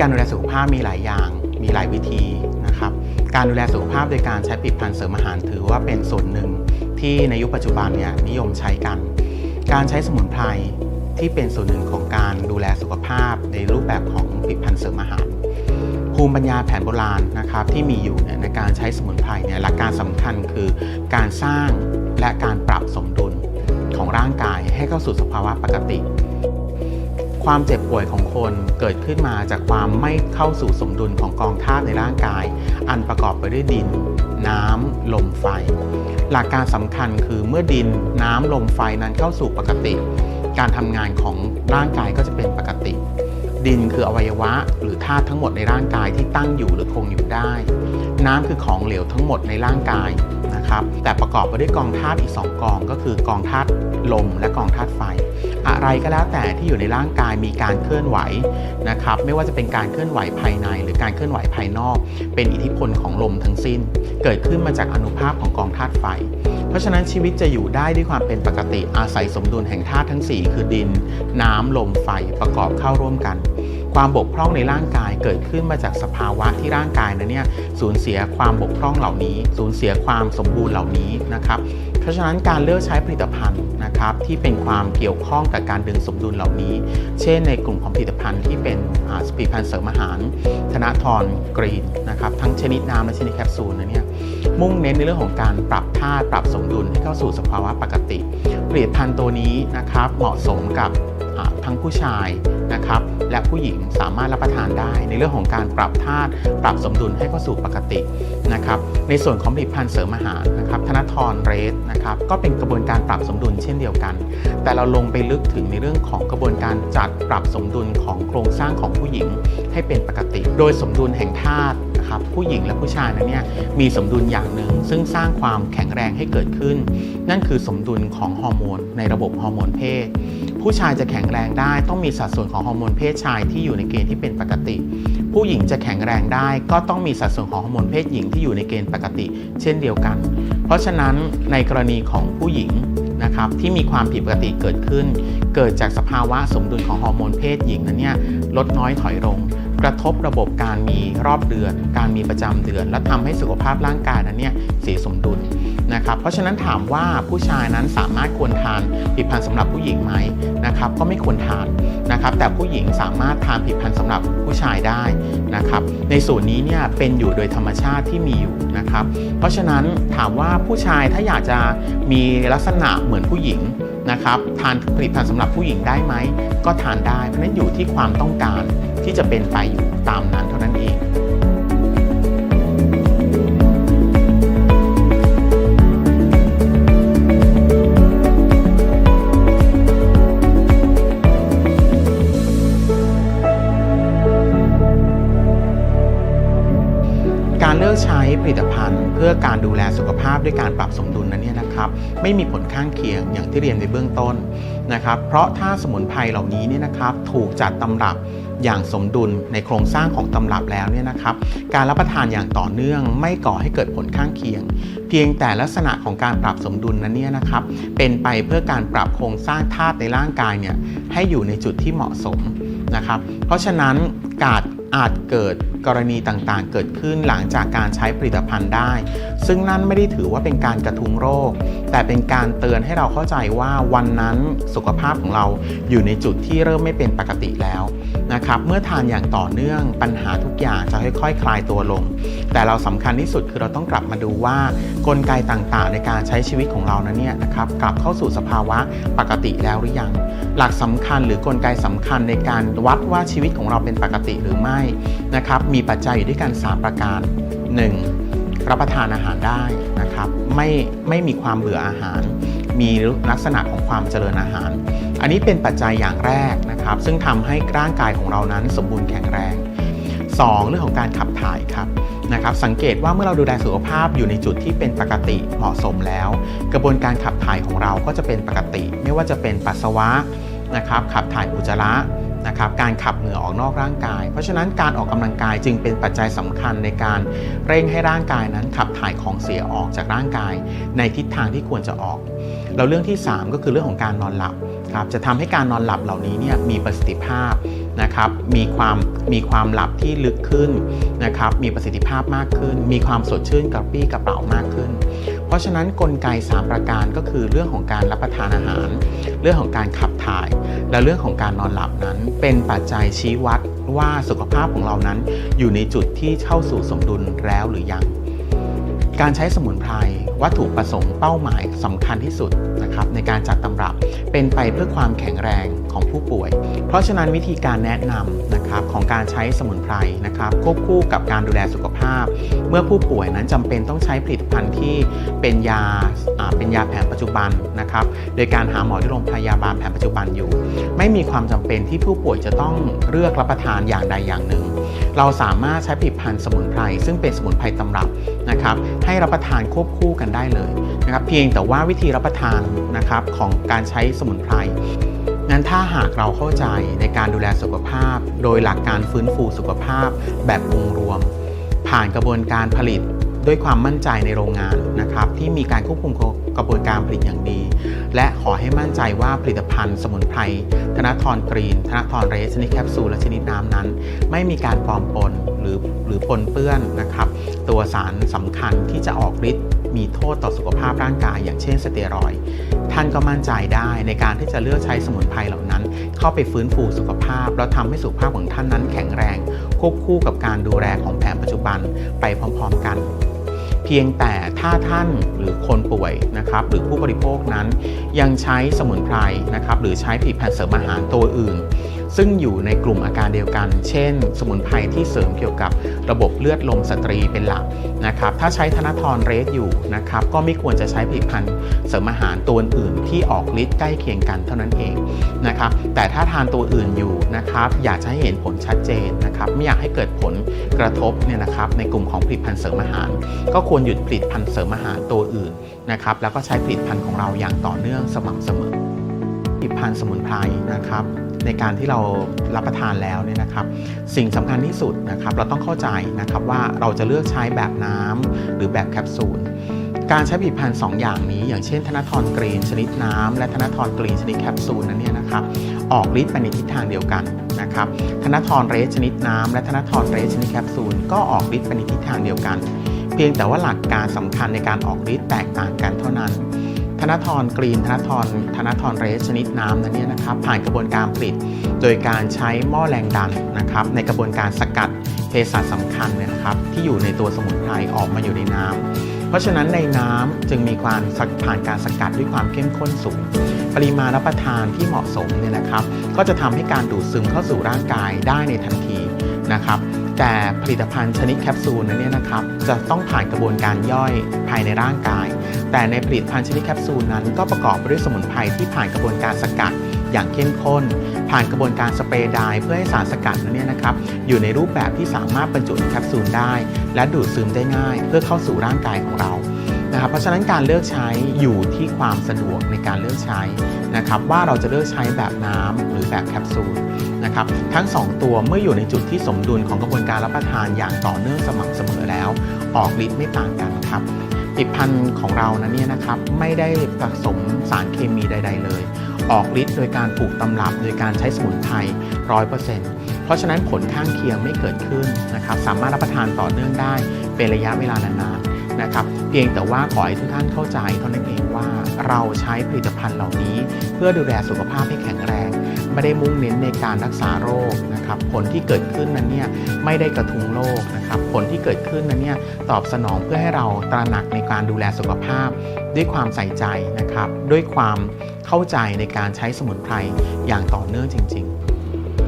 การดูแลสุขภาพมีหลายอย่าง มีหลายวิธีนะครับ การดูแลสุขภาพโดยการใช้ผลิตภัณฑ์เสริมอาหารถือว่าเป็นส่วนหนึ่งที่ในยุคปัจจุบันเนี่ยนิยมใช้กัน การใช้สมุนไพรที่เป็นส่วนหนึ่งของการดูแลสุขภาพในรูปแบบของผลิตภัณฑ์เสริมอาหาร ภูมิปัญญาแผนโบราณนะครับที่มีอยู่เนี่ยในการใช้สมุนไพรเนี่ยหลักการสำคัญคือการสร้างและการปรับสมดุลของร่างกายให้เข้าสู่สภาวะปกติ ความเจ็บป่วยของคนเกิดขึ้นมาจากความไม่เข้าสู่สมดุลของกองธาตุในร่างกาย อันประกอบไปด้วยดิน น้ำ ลมไฟ หลักการสำคัญคือเมื่อดินน้ำ ลมไฟนั้นเข้าสู่ปกติ การทำงานของร่างกายก็จะเป็นปกติ ดินคืออวัยวะหรือธาตุทั้งหมดในร่างกายที่ตั้งอยู่หรือคงอยู่ได้ น้ำคือของเหลวทั้งหมดในร่างกาย นะครับแต่ประกอบไปด้วยกองธาตุอีก 2 กอง ก็คือกองธาตุลมและกองธาตุไฟ อะไรก็แล้วแต่ที่อยู่ในร่างกายมีการเคลื่อนไหวนะครับไม่ว่าจะเป็นการเคลื่อนไหวภายใน หรือการเคลื่อนไหวภายนอก เป็นอิทธิพลของลมทั้งสิ้น เกิดขึ้นมาจากอนุภาคของกองธาตุไฟ เพราะฉะนั้นชีวิตจะอยู่ได้ด้วยความเป็นปกติอาศัยสมดุลแห่งธาตุทั้ง 4 คือดิน น้ำลมไฟประกอบเข้าร่วมกัน ความบกพร่องในร่างกายเกิดขึ้นมาจากสภาวะที่ร่างกายนั้นเนี่ยสูญเสียความบกพร่องเหล่านี้ สูญเสียความสมบูรณ์เหล่านี้นะครับ เพราะฉะนั้นการเลือกใช้ผลิตภัณฑ์นะครับที่เป็นความเกี่ยวข้องกับการดึงสมดุลเหล่านี้ เช่นในกลุ่มของผลิตภัณฑ์ที่เป็นผลิตภัณฑ์เสริมอาหาร ธนาทรกรีนนะครับทั้งชนิดน้ำและชนิดแคปซูลนะเนี่ยมุ่งเน้นในเรื่องของการปรับธาตุปรับสมดุลให้เข้าสู่สภาวะปกติผลิตภัณฑ์ตัวนี้นะครับเหมาะสมกับ ทั้งผู้ชายนะครับและผู้หญิงสามารถรับประทานได้ ในเรื่องของการปรับธาตุปรับสมดุลให้เข้าสู่ปกตินะครับในส่วนของผลิตภัณฑ์เสริมอาหารนะครับธนาทรเรสนะครับก็เป็นกระบวนการปรับสมดุลเช่นเดียวกัน แต่เราลงไปลึกถึงในเรื่องของกระบวนการจัดปรับสมดุลของโครงสร้างของผู้หญิงให้เป็นปกติ โดยสมดุลแห่งธาตุครับผู้หญิงและผู้ชายนั้นเนี่ยมีสมดุลอย่างหนึ่ง ซึ่งสร้างความแข็งแรงให้เกิดขึ้น นั่นคือสมดุลของฮอร์โมนในระบบฮอร์โมนเพศ ผู้ชายจะแข็งแรงได้ต้องมีสัดส่วนของฮอร์โมนเพศชายที่อยู่ในเกณฑ์ที่เป็นปกติ ผู้หญิงจะแข็งแรงได้ก็ต้องมีสัดส่วนของฮอร์โมนเพศหญิงที่อยู่ในเกณฑ์ปกติ เช่นเดียวกัน เพราะฉะนั้นในกรณีของผู้หญิงนะครับที่มีความผิดปกติเกิดขึ้น เกิดจากสภาวะสมดุลของฮอร์โมนเพศหญิงนั้นเนี่ยลดน้อยถอยลงกระทบระบบการมีรอบเดือน การมีประจำเดือน และทำให้สุขภาพร่างกายนั้นเนี่ยเสียสมดุล นะครับเพราะฉะนั้นถามว่าผู้ชายนั้นสามารถควรทานผลิตภัณฑ์สำหรับผู้หญิงไหมนะครับก็ไม่ควรทานนะครับแต่ผู้หญิงสามารถทานผลิตภัณฑ์สำหรับผู้ชายได้นะครับในส่วนนี้เนี่ยเป็นอยู่โดยธรรมชาติที่มีอยู่นะครับเพราะฉะนั้นถามว่าผู้ชายถ้าอยากจะมีลักษณะเหมือนผู้หญิงนะครับทานผลิตภัณฑ์สำหรับผู้หญิงได้ไหม ก็ทานได้เพราะฉะนั้นอยู่ที่ความต้องการที่จะเป็นไปอยู่ตามนั้นเท่านั้นเอง เลือกใช้ผลิตภัณฑ์ เพื่อการดูแลสุขภาพด้วยการปรับสมดุลนั้นเนี่ยนะครับไม่มีผลข้างเคียงอย่างที่เรียนในเบื้องต้นนะครับเพราะถ้าสมุนไพรเหล่านี้เนี่ยนะครับถูกจัดตำรับอย่างสมดุลในโครงสร้างของตำรับแล้วเนี่ยนะครับการรับประทานอย่างต่อเนื่องไม่ก่อให้เกิดผลข้างเคียง เพียงแต่ลักษณะของการปรับสมดุลนั้นเนี่ยนะครับเป็นไปเพื่อการปรับโครงสร้างธาตุในร่างกายเนี่ยให้อยู่ในจุดที่เหมาะสมนะครับเพราะฉะนั้นการอาจเกิด กรณีต่างๆ เกิดขึ้นหลังจากการใช้ผลิตภัณฑ์ได้ ซึ่งนั่นไม่ได้ถือว่าเป็นการกระทุ้งโรค แต่เป็นการเตือนให้เราเข้าใจว่าวันนั้นสุขภาพของเราอยู่ในจุดที่เริ่มไม่เป็นปกติแล้วนะครับเมื่อทานอย่างต่อเนื่องปัญหาทุกอย่างจะค่อยๆคคลายตัวลง แต่เราสำคัญที่สุดคือเราต้องกลับมาดูว่ากลไกต่างๆ ในการใช้ชีวิตของเรานั้นเนี่ยนะครับกลับเข้าสู่สภาวะปกติแล้วหรือยัง หลักสำคัญหรือกลไกสำคัญในการวัดว่าชีวิตของเราเป็นปกติหรือไม่นะครับมีปัจจัยอยู่ด้วยกัน 3 ประการ 1. รับประทานอาหารได้นะครับไม่ไม่มีความเบื่ออาหาร มีลักษณะของความเจริญอาหาร อันนี้เป็นปัจจัยอย่างแรกนะครับ ซึ่งทำให้ร่างกายของเรานั้นสมบูรณ์แข็งแรง 2. เรื่องของการขับถ่ายครับนะครับสังเกตว่าเมื่อเราดูแลสุขภาพอยู่ในจุดที่เป็นปกติเหมาะสมแล้ว กระบวนการขับถ่ายของเราก็จะเป็นปกติ ไม่ว่าจะเป็นปัสสาวะนะครับขับถ่ายอุจจาระ นะครับการขับเหงื่อออกนอกร่างกาย เพราะฉะนั้นการออกกำลังกายจึงเป็นปัจจัยสำคัญในการเร่งให้ร่างกายนั้นขับถ่ายของเสียออกจากร่างกาย ในทิศทางที่ควรจะออก แล้วเรื่องที่ 3 ก็คือเรื่องของการนอนหลับครับจะทำให้การนอนหลับเหล่านี้เนี่ยมีประสิทธิภาพนะครับมีความมีความหลับที่ลึกขึ้นนะครับมีประสิทธิภาพมากขึ้น มีความสดชื่นกระปรี้กระเป๋ามากขึ้น เพราะฉะนั้นกลไก 3 ประการก็คือเรื่องของการรับประทานอาหาร เรื่องของการขับถ่าย และเรื่องของการนอนหลับนั้น เป็นปัจจัยชี้วัดว่าสุขภาพของเรานั้น อยู่ในจุดที่เข้าสู่สมดุลแล้วหรือยัง การใช้สมุนไพรวัตถุประสงค์เป้าหมายสำคัญที่สุดนะครับในการจัดตำรับเป็นไปเพื่อความแข็งแรงของผู้ป่วย เพราะฉะนั้นวิธีการแนะนำนะครับของการใช้สมุนไพรนะครับควบคู่กับการดูแลสุขภาพ เมื่อผู้ป่วยนั้นจำเป็นต้องใช้ผลิตภัณฑ์ที่เป็นยาเป็นยาแผนปัจจุบันนะครับโดยการหาหมอที่โรงพยาบาลแผนปัจจุบันอยู่ ไม่มีความจำเป็นที่ผู้ป่วยจะต้องเลือกรับประทานอย่างใดอย่างหนึ่ง เราสามารถใช้ผลิตภัณฑ์สมุนไพรซึ่งเป็นสมุนไพรตำรับ นะครับให้รับประทานควบคู่กันได้เลยนะครับเพียงแต่ว่าวิธีรับประทานนะครับของการใช้สมุนไพรนั้นถ้าหากเราเข้าใจในการดูแลสุขภาพ โดยหลักการฟื้นฟูสุขภาพแบบองค์รวม ผ่านกระบวนการผลิตด้วยความมั่นใจในโรงงานนะครับที่มีการควบคุมกระบวนการผลิตอย่างดี และขอให้มั่นใจว่าผลิตภัณฑ์สมุนไพรธนาธรกรีน ธนาธรเรสชนิดแคปซูลและชนิดน้ำนั้น ไม่มีการปลอมปนหรือหรือปนเปื้อนนะครับ ตัวสารสำคัญที่จะออกฤทธิ์มีโทษต่อสุขภาพร่างกาย อย่างเช่นสเตียรอยท่านก็มั่นใจได้ในการที่จะเลือกใช้สมุนไพรเหล่านั้น เข้าไปฟื้นฟูสุขภาพ แล้วทำให้สุขภาพของท่านนั้นแข็งแรง ควบคู่กับการดูแลของแผนปัจจุบันไปพร้อม ๆ กัน เพียงแต่ถ้าท่านหรือคนป่วยนะครับหรือผู้บริโภคนั้นยังใช้สมุนไพรนะครับหรือใช้ผลิตภัณฑ์เสริมอาหารตัวอื่น ซึ่งอยู่ในกลุ่มอาการเดียวกัน เช่น สมุนไพรที่เสริมเกี่ยวกับระบบเลือดลมสตรีเป็นหลักนะครับถ้าใช้ธนาธรเรสอยู่นะครับก็ไม่ควรจะใช้ผลิตภัณฑ์เสริมอาหารตัวอื่นที่ออกฤทธิ์ใกล้เคียงกันเท่านั้นเองนะครับแต่ถ้าทานตัวอื่นอยู่นะครับอยากจะให้เห็นผลชัดเจนนะครับไม่อยากให้เกิดผลกระทบเนี่ยนะครับในกลุ่มของผลิตภัณฑ์เสริมอาหาร ก็ควรควรหยุดผลิตภัณฑ์เสริมอาหารตัวอื่นนะครับแล้วก็ใช้ผลิตภัณฑ์ของเราอย่างต่อเนื่องสม่ำเสมอผลิตภัณฑ์สมุนไพรนะครับในการที่เรารับประทานแล้วเนี่ยนะครับ สิ่งสำคัญที่สุดนะครับ เราต้องเข้าใจนะครับว่าเราจะเลือกใช้แบบน้ำหรือแบบแคปซูลการใช้ผลิตภัณฑ์2อย่างนี้ อย่างเช่นธนาธรกรีนชนิดน้ำและธนาธรกรีนชนิดแคปซูลนั้นเนี่ยนะครับออกฤทธิ์ไปในทิศทางเดียวกันนะครับธนาธรเรสชนิดน้ำและธนาธรเรสชนิดแคปซูลก็ออกฤทธิ์ไปในทิศทางเดียวกัน เพียงแต่ว่าหลักการสำคัญในการออกฤทธิ์แตกต่างกันเท่านั้น ธนาธรกรีน ธนาธรธนาธรเรสชนิดน้ำนั้นเนี่ยนะครับผ่านกระบวนการผลิต โดยการใช้หม้อแรงดันนะครับในกระบวนการสกัดเภสัชสำคัญเนี่ยนะครับที่อยู่ในตัวสมุนไพรออกมาอยู่ในน้ำเพราะฉะนั้นในน้ำจึงมีความผ่านการสกัดด้วยความเข้มข้นสูงปริมาณรับประทานที่เหมาะสมเนี่ยนะครับ ก็จะทำให้การดูดซึมเข้าสู่ร่างกายได้ในทันทีนะครับ แต่ผลิตภัณฑ์ชนิดแคปซูลนั้นเนี่ยนะครับจะต้องผ่านกระบวนการย่อยภายในร่างกาย แต่ในผลิตภัณฑ์ชนิดแคปซูลนั้น ก็ประกอบไปด้วยสมุนไพรที่ผ่านกระบวนการสกัดอย่างเข้มข้น ผ่านกระบวนการสเปรย์ดายเพื่อให้สารสกัดนั้นเนี่ยนะครับอยู่ในรูปแบบที่สามารถบรรจุในแคปซูลได้ และดูดซึมได้ง่าย เพื่อเข้าสู่ร่างกายของเรา นะครับเพราะฉะนั้นการเลือกใช้อยู่ที่ความสะดวกในการเลือกใช้นะครับว่าเราจะเลือกใช้แบบน้ำหรือแบบแคปซูลนะครับทั้ง 2 ตัวเมื่ออยู่ในจุดที่สมดุลของกระบวนการรับประทานอย่างต่อเนื่องสม่ำเสมอแล้ว ออกฤทธิ์ไม่ต่างกันครับผลิตภัณฑ์ของเรานั้นเนี่ยนะครับไม่ได้ผสมสารเคมีใด ๆ เลย ออกฤทธิ์โดยการปลูกตำรับโดยการใช้สมุนไพรร้อยเปอร์เซ็นต์เพราะฉะนั้นผลข้างเคียงไม่เกิดขึ้นนะครับสามารถรับประทานต่อเนื่องได้เป็นระยะเวลานานๆนะครับ เพียงแต่ว่าขอให้ทุกท่านเข้าใจเท่านั้นเองว่าเราใช้ผลิตภัณฑ์เหล่านี้ เพื่อดูแลสุขภาพให้แข็งแรง ไม่ได้มุ่งเน้นในการรักษาโรคนะครับผลที่เกิดขึ้นนั้นเนี่ยไม่ได้กระทุ้งโรคนะครับผลที่เกิดขึ้นนั้นเนี่ยตอบสนองเพื่อให้เราตระหนักในการดูแลสุขภาพ ด้วยความใส่ใจนะครับด้วยความเข้าใจในการใช้สมุนไพรอย่างต่อเนื่องจริง ๆ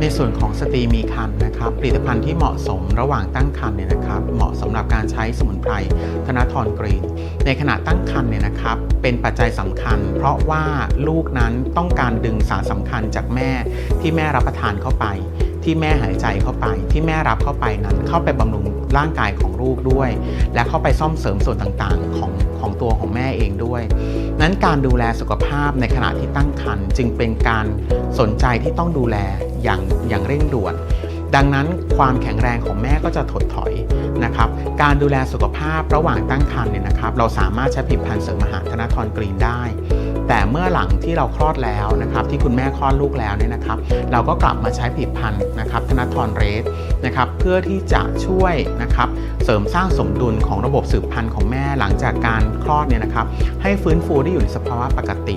ในส่วนของสตรีมีครรภ์นะครับผลิตภัณฑ์ที่เหมาะสมระหว่างตั้งครรภ์เนี่ยนะครับเหมาะสำหรับการใช้สมุนไพรธนาธรกรีน ในขณะตั้งครรภ์เนี่ยนะครับเป็นปัจจัยสำคัญ เพราะว่าลูกนั้นต้องการดึงสารสำคัญจากแม่ที่แม่รับประทานเข้าไป ที่แม่หายใจเข้าไป ที่แม่รับเข้าไปนั้น เข้าไปบำรุงร่างกายของลูกด้วย และเข้าไปซ่อมเสริมส่วนต่างๆ ของของตัวของแม่เองด้วย นั้นการดูแลสุขภาพในขณะที่ตั้งครรภ์จึงเป็นการสนใจที่ต้องดูแลอย่างอย่างเร่งด่วน ดังนั้นความแข็งแรงของแม่ก็จะถดถอยนะครับการดูแลสุขภาพระหว่างตั้งครรภ์เนี่ยนะครับ เราสามารถใช้ผลิตภัณฑ์เสริมอาหารธนาธรกรีนได้ แต่เมื่อหลังที่เราคลอดแล้วนะครับที่คุณแม่คลอดลูกแล้วเนี่ยนะครับ เราก็กลับมาใช้ผลิตภัณฑ์นะครับธนาทรเรสนะครับเพื่อที่จะช่วยนะครับเสริมสร้างสมดุลของระบบสืบพันธุ์ของแม่หลังจากการคลอดเนี่ยนะครับให้ฟื้นฟูได้อยู่ในสภาวะปกติ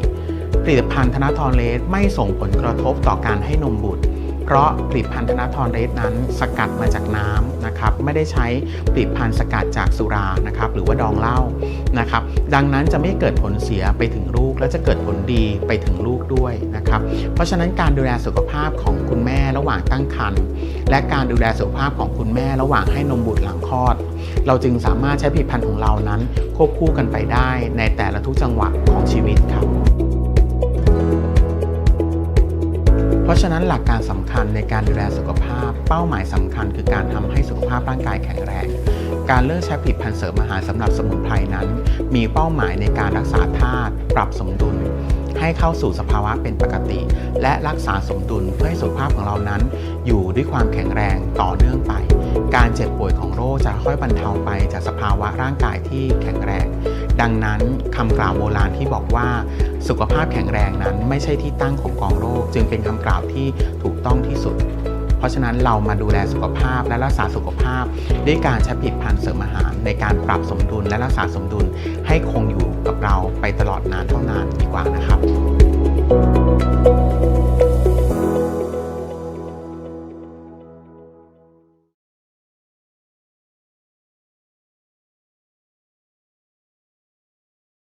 ผลิตภัณฑ์ธนาทรเรสไม่ส่งผลกระทบต่อการให้นมบุตร เพราะผลิตภัณฑ์ธนาทรเรสนั้นสกัดมาจากน้ำนะครับไม่ได้ใช้ผลิตภัณฑ์สกัดจากสุรานะครับหรือว่าดองเหล้านะครับดังนั้นจะไม่เกิดผลเสียไปถึงลูก และจะเกิดผลดีไปถึงลูกด้วยนะครับเพราะฉะนั้นการดูแลสุขภาพของคุณแม่ระหว่างตั้งครรภ์และการดูแลสุขภาพของคุณแม่ระหว่างให้นมบุตรหลังคลอด เราจึงสามารถใช้ผลิตภัณฑ์ของเรานั้นควบคู่กันไปได้ในแต่ละทุกจังหวะของชีวิตครับ ราะฉะนั้นหลักการสำคัญในการดูแลสุขภาพ เป้าหมายสำคัญ คือการทำให้สุขภาพร่างกายแข็งแรง การเลือกใช้ผลิตภัณฑ์เสริมอาหารสำหรับสมุนไพรนั้น มีเป้าหมายในการรักษาธาตุปรับสมดุล ให้เข้าสู่สภาวะเป็นปกติ และรักษาสมดุลเพื่อให้สุขภาพของเรานั้น อยู่ด้วยความแข็งแรงต่อเนื่องไป การเจ็บป่วยของโรคจะค่อยบรรเทาไปจากสภาวะร่างกายที่แข็งแรง ดังนั้นคำกล่าวโบราณที่บอกว่าสุขภาพแข็งแรงนั้นไม่ใช่ที่ตั้งของกองโรค จึงเป็นคำกล่าวที่ถูกต้องที่สุด เพราะฉะนั้นเรามาดูแลสุขภาพและรักษาสุขภาพ ด้วยการใช้ผลิตภัณฑ์เสริมอาหาร ในการปรับสมดุลและรักษาสมดุลให้คงอยู่กับเราไปตลอดนานเท่านานดีกว่านะครับ